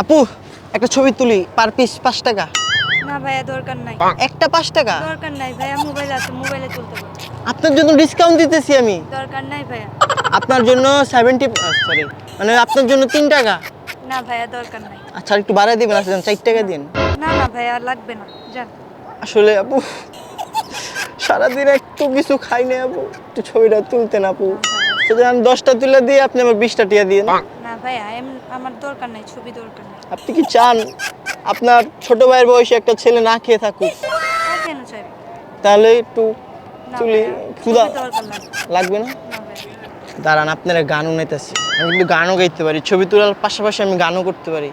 আপু একটা ছবি তুলি পার পিস পাঁচ টাকা। না ভাইয়া দরকার নাই। একটা পাঁচ টাকা? দরকার নাই ভাইয়া মোবাইল আছে মোবাইলে তুলতে পারব। আপনার জন্য ডিসকাউন্ট দিতেছি আমি। দরকার নাই ভাইয়া। আপনার জন্য সেভেন্টি সরি মানে আপনার জন্য তিন টাকা। না ভাইয়া দরকার নাই। আচ্ছা আর একটু বাড়াই দিবেন আসলে চার টাকা দিন। না না ভাইয়া লাগবে না। যান। আসলে আপু সারাদিন একটু কিছু খাই না আপু। একটু ছবিটা তুলতেন আপু। সেটা দশটা তুলে দিয়ে আপনি আমার বিশটা টিয়া দিয়ে না আমার দরকার নাই ছবি দরকার নাই। আপনি কি চান আপনার ছোট ভাইয়ের বয়সে একটা ছেলে না খেয়ে থাকুক? কেন তাহলে একটু তুলি ক্ষুধা লাগবে না? দাঁড়ান আপনারা গানও নিতেছি আমি কিন্তু গানও গাইতে পারি ছবি তোলার পাশাপাশি আমি গানও করতে পারি।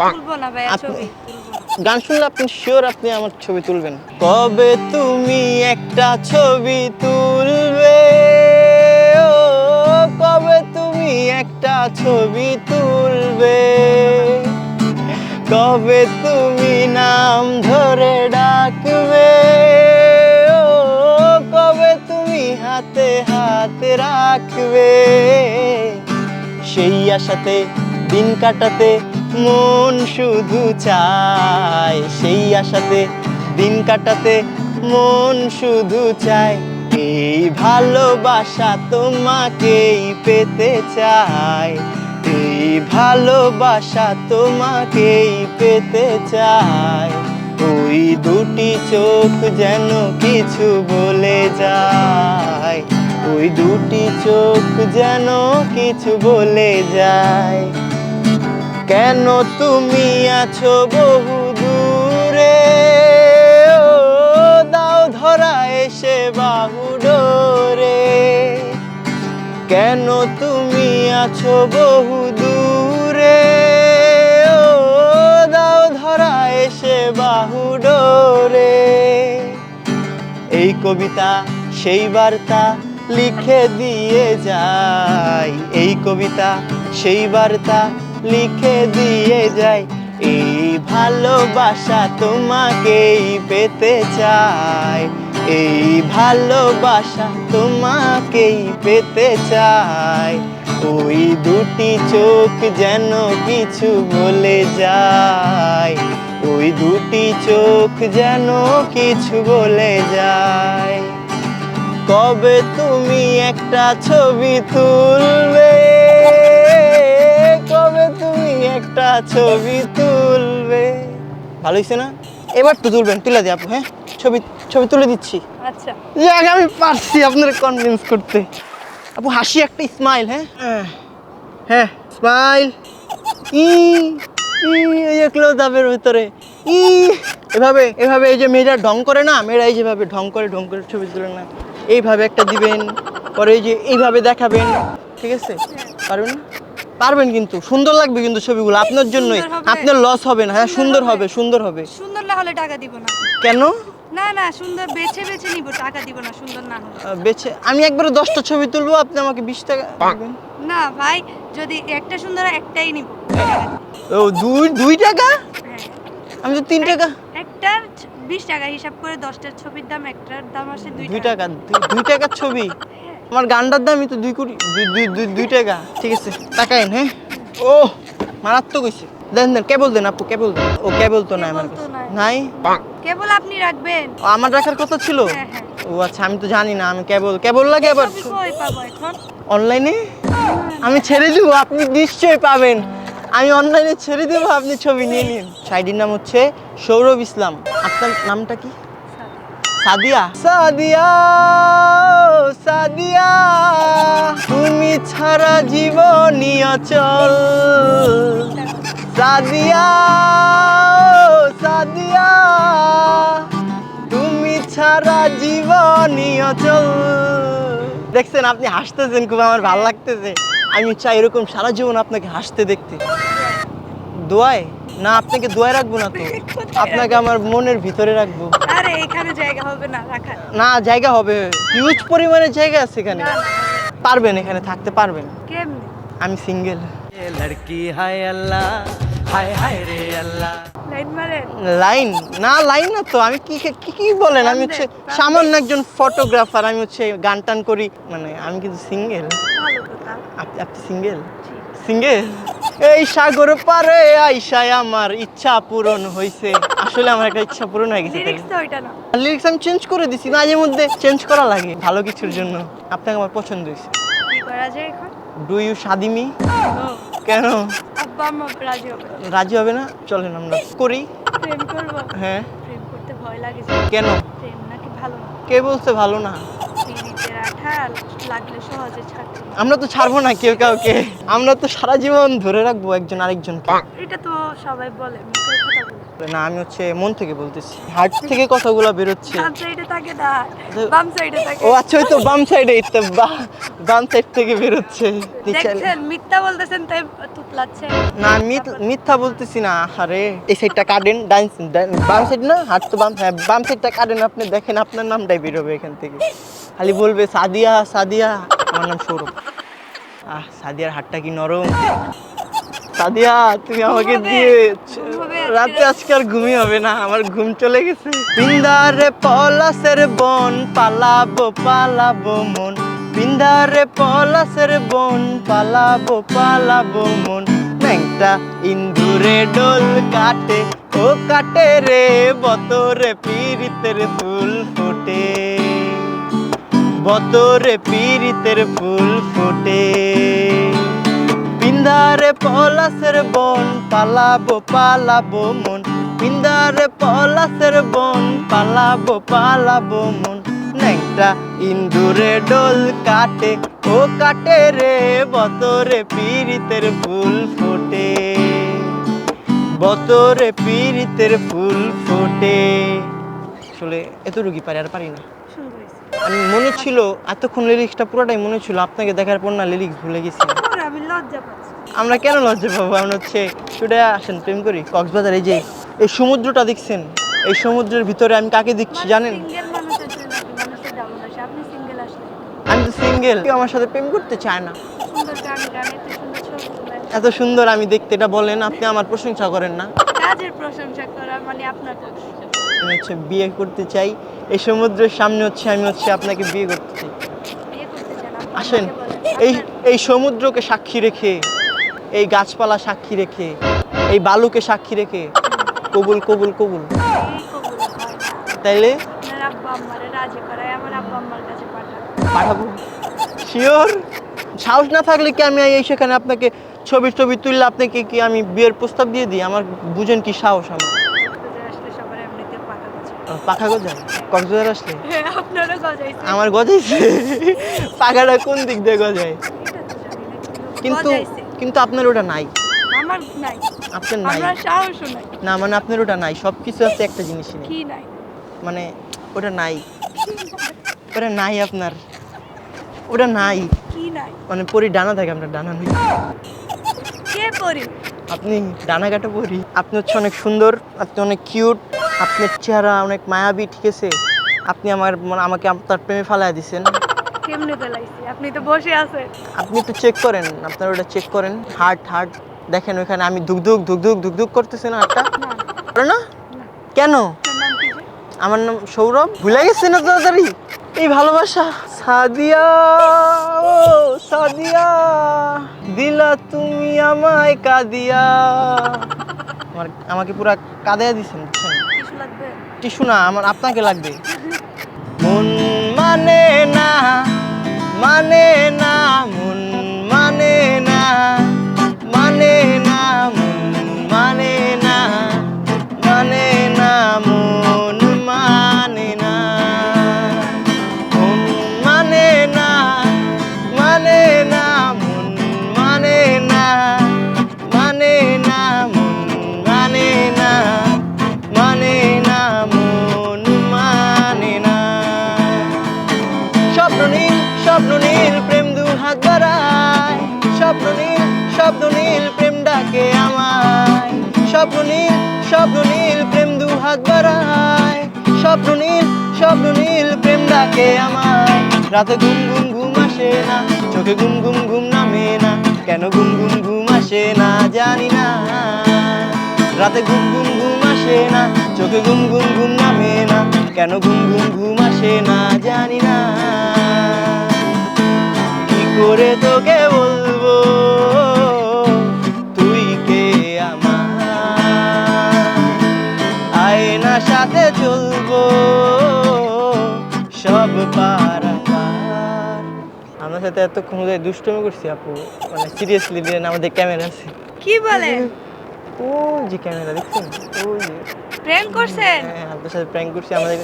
গান শুনলে আপনি শিওর আপনি আমার ছবি তুলবেন। কবে তুমি একটা ছবি তুলবে? একটা ছবি তুলবে। কবে তুমি নাম ধরে ডাকবে? ও, কবে তুমি হাতে হাতে রাখবে? সেই আশাতে দিন কাটাতে মন শুধু চায়। সেই আশাতে দিন কাটাতে মন শুধু চায়। এই ভালোবাসা তোমাকেই পেতে চায় এই ভালোবাসা তোমাকেই পেতে চায় ওই দুটি চোখ যেন কিছু বলে যায়। ওই দুটি চোখ যেন কিছু বলে যায়। কেন তুমি আছো বহু বাহু ডোরে কেন তুমি আছো বহু দূরে? ও, দাও ধরা এসে বাহু ডোরে এই কবিতা, সেই বার্তা লিখে দিয়ে যায় এই কবিতা, সেই বার্তা লিখে দিয়ে যায় এই ভালোবাসা তোমাকেই পেতে চায় এই ভালোবাসা তোমাকেই পেতে চায় ওই দুটি চোখ যেন কিছু বলে যায়। ওই দুটি চোখ যেন কিছু বলে যায়। কবে তুমি একটা ছবি তুলবে? কবে তুমি একটা ছবি তুলবে? ভালো হয়েছে না? এবার তো তুলবেন, তুলে দিয়ে আপু হ্যাঁ? ছবি ছবি তুলে দিচ্ছি। আচ্ছা। যাক আমি পারছি আপনার কনভিন্স করতে। আপু হাসি একটা স্মাইল হ্যাঁ? হ্যাঁ। স্মাইল ই ই এই যে ক্লোজ আপের ভিতরে। ই এভাবে এভাবে এই যে মেয়েরা ঢং করে না মেয়েরা এই যেভাবে ঢং করে ঢং করে ছবি তুলে না। এইভাবে একটা দিবেন পরে এই যে এইভাবে দেখাবেন ঠিক আছে? পারবেন পারবেন কিন্তু সুন্দর লাগবে কিন্তু ছবিগুলো আপনার জন্যই। আপনার লস হবে না হ্যাঁ সুন্দর হবে? সুন্দর হবে। সুন্দর না হলে টাকা দিব না। কেন? না না সুন্দর বেছে বেছে নিব টাকা দিব না সুন্দর না হলে। বেছে আমি একবারে দশটা ছবি তুলবো আপনি আমাকে বিশ টাকা দিবেন। না ভাই যদি একটা সুন্দর একটাই নিব। ও দুই দুই টাকা? হ্যাঁ। আমি তো তিন টাকা। একটার বিশ টাকা হিসাব করে দশটার ছবির দাম একটার দাম আসে দুই টাকা। দুই- দুই টাকার ছবি? আমার গান্ডার দামই তো দুই কোটি দুই দুই দুই দুই টাকা। ঠিক আছে টাকাইন হ্যাঁ ও মারাত্মক হয়েছে দেন দেন কেবল দেন আপু কেবল দেন। ও কেবল তো নাই আমার কাছে। নাই। কেবল আপনি রাখবেন। ও, আমার রাখার কথা ছিল? হ্যাঁ হ্যাঁ। ও আচ্ছা আমি তো জানি না আমি কেবল কেবল লাগে আবার। অনলাইনে? আমি ছেড়ে দিব আপনি নিশ্চয়ই পাবেন। আমি অনলাইনে ছেড়ে দেবো আপনি ছবি নিয়ে নিন। সাইডির নাম হচ্ছে সৌরভ ইসলাম। আপনার নামটা কি? সাদিয়া। সাদিয়া সাদিয়া। তুমি ছাড়া জীবনী অচল। তুমি ছাড়া দেখছেন আপনি হাসতেছেন খুব আমার ভালো লাগতেছে। আমি চাই এরকম সারা জীবন আপনাকে হাসতে দেখতে। দোয়ায়? না আপনাকে দোয়ায় রাখব না তো। আপনাকে আমার মনের ভিতরে রাখব। আরে এখানে জায়গা হবে না না জায়গা হবে। হিউজ পরিমাণে জায়গা আছে এখানে। পারবেন এখানে থাকতে পারবেন। আমি সিঙ্গেল লড়কি হায় আল্লাহ লাইন না লাইন না তো। আমি বলেন? আমি হচ্ছে সামান্য একজন ফটোগ্রাফার আমি হচ্ছে গান টান করি। মানে আমি কিন্তু সিঙ্গেল সিঙ্গেল সিঙ্গেল এই সাগর আমার ইচ্ছা পূরণ হয়েছে আসলে আমার একটা ইচ্ছা পূরণ হয়ে গেছে আমি চেঞ্জ করে দিছি মাঝে মধ্যে চেঞ্জ করা লাগে ভালো কিছুর জন্য। আপনাকে আমার পছন্দ হয়েছে। ডু ইউ কেন? আব্বা আম্মা রাজি হবে না। রাজি হবে না? চলেন আমরা করি। প্রেম করব? হ্যাঁ। প্রেম করতে ভয় লাগে যে। কেন? প্রেম নাকি ভালো না? কে বলছে ভালো না? পিড়িতের আঠা লাগলে সহজে ছাড়তে না। আমরা তো ছাড়বো না কেউ কাউকে। আমরা তো সারা জীবন ধরে রাখব একজন আরেকজনকে। এটা তো সবাই বলে না আমি হচ্ছে মন থেকে বলতেছি। হার্ট থেকে কথাগুলো বেরোচ্ছে। ডান সাইডে থাকে না। বাম সাইডে থাকে। ও আচ্ছা ওই তো বাম সাইডে বাম সাইড থেকে বেরোচ্ছে। দেখছেন মিথ্যা বলতেছেন তাই তুতলাচ্ছে। না মিথ্যা বলতেছি না আরে এই সাইডটা কাটেন ডাইন বাম সাইড না হাত তো বাম হ্যাঁ বাম সাইডটা কাটেন আপনি দেখেন আপনার নামটাই বেরোবে এখান থেকে। খালি বলবে সাদিয়া সাদিয়া আমার নাম সৌরভ। আহ সাদিয়ার হাতটা কি নরম? সাদিয়া তুমি আমাকে দিয়ে রাতে আজকে আর ঘুমই হবে না, আমার ঘুম চলে গেছে। পিন্দারে পলাশের বন, পালাবো পালাবো মন। পিন্দারে পলাশের বন, পালাবো পালাবো মন। ন্যাংটা ইন্দুরে ডোল কাটে, ও কাটে রে বতরে পীড়িতের ফুল ফোটে। বতরে পীড়িতের ফুল ফোটে। পিন্দারে পলাশের বন পালাবো পালাবো মন। পিন্দারে পলাশের বন পালাবো পালাবো মন। ন্যাংটা ইন্দুরে ডোল কাটে ও কাটে রে বতরে পীড়িতের ফুল ফোটে। বতরে পীড়িতের ফুল ফোটে। আসলে এতটুকুই পারি আর পারি না। আমি মনে ছিল এতক্ষণ লিরিক্সটা পুরোটাই মনে ছিল আপনাকে দেখার পর না লিরিক্স ভুলে গেছি। লজ্জা পাচ্ছি। আমরা কেন লজ্জা পাবো? আমরা হচ্ছে ছুটে আসেন প্রেম করি। কক্সবাজার এই যে এই সমুদ্রটা দেখছেন? এই সমুদ্রের ভিতরে আমি কাকে দেখছি জানেন? আমি তো সিঙ্গেল কেউ আমার সাথে প্রেম করতে চায় না। গান এত সুন্দর আমি দেখতে এটা বলেন আপনি আমার প্রশংসা করেন না। কাজের প্রশংসা করা মানে আপনার আমি হচ্ছে বিয়ে করতে চাই। এই সমুদ্রের সামনে হচ্ছে আমি হচ্ছে আপনাকে বিয়ে করতে চাই। আসেন। এই এই সমুদ্রকে সাক্ষী রেখে এই গাছপালা সাক্ষী রেখে এই বালুকে সাক্ষী রেখে কবুল কবুল কবুল। তাইলে? পাঠাবো। শিওর? সাহস না থাকলে কি আমি এই সেখানে আপনাকে ছবি ছবি তুললে আপনাকে কি আমি বিয়ের প্রস্তাব দিয়ে দিই? আমার বুঝেন কি সাহস আমার। পাখা গজায় কক্সবাজার আসলে? হ্যাঁ আমার গজাইছে। পাখাটা কোন দিক দিয়ে গজায়? কিন্তু কিন্তু আপনার ওটা নাই। আমার নাই। আপনার নাই। আমরা সাহসও নাই। না মানে আপনার ওটা নাই। সব কিছু আছে একটা জিনিসই নেই। কি নাই? মানে ওটা নাই। ওটা নাই আপনার। ওটা নাই। কি নাই? মানে পরি ডানা থাকে আপনার ডানা নেই। কে পড়ি আপনি ডানা কাটা পরি। আপনি হচ্ছে অনেক সুন্দর আপনি অনেক কিউট আপনার চেহারা অনেক মায়াবী ঠিক আছে? আপনি আমার মানে আমাকে আপনার প্রেমে ফালায় দিছেন। কেমনে বেলাইছি আপনি তো বসে আছেন। আপনি একটু চেক করেন আপনার ওটা চেক করেন। হার্ট হার্ট দেখেন ওইখানে আমি ধুক ধুক ধুক ধুক ধুক ধুক করতেছেন হার্টটা না? করে না কেন? আমার নাম সৌরভ। ভুলে গেছে না তাড়াতাড়ি? এই ভালোবাসা। সাদিয়া ও সাদিয়া দিলা তুমি আমায় কাদিয়া। আমার আমাকে পুরা কাদাইয়া দিছেন বুঝছেন? টিস্যু না আমার আপনাকে লাগবে। মন মানে না। মানে না মন। স্বপ্ন নীল প্রেম ডাকে আমায় স্বপ্ন নীল স্বপ্ন নীল প্রেম দু হাত বাড়ায় স্বপ্ন নীল স্বপ্ন নীল প্রেম ডাকে আমায় রাতে ঘুম ঘুম ঘুম আসে না চোখে ঘুম ঘুম ঘুম নামে না কেন ঘুম ঘুম ঘুম আসে না জানি না রাতে ঘুম ঘুম ঘুম আসে না চোখে ঘুম ঘুম ঘুম নামে না কেন ঘুম ঘুম ঘুম আসে না জানি না কি করে তোকে বলব চলবো সব পারা পার আমার সাথে এতক্ষণ ধরে দুষ্টমি করছি আপু। মানে সিরিয়াসলি দিলেন আমাদের ক্যামেরা আছে। কি বলে ও যে ক্যামেরা দেখছেন? ওই যে। প্রেম করছেন? হ্যাঁ আপনার সাথে প্র্যাঙ্ক করছি। আমাদের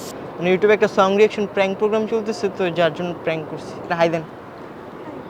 ইউটিউবে একটা সং রিয়াকশন প্র্যাঙ্ক প্রোগ্রাম চলতেছে তো যার জন্য প্র্যাঙ্ক করছি। হাই দেন।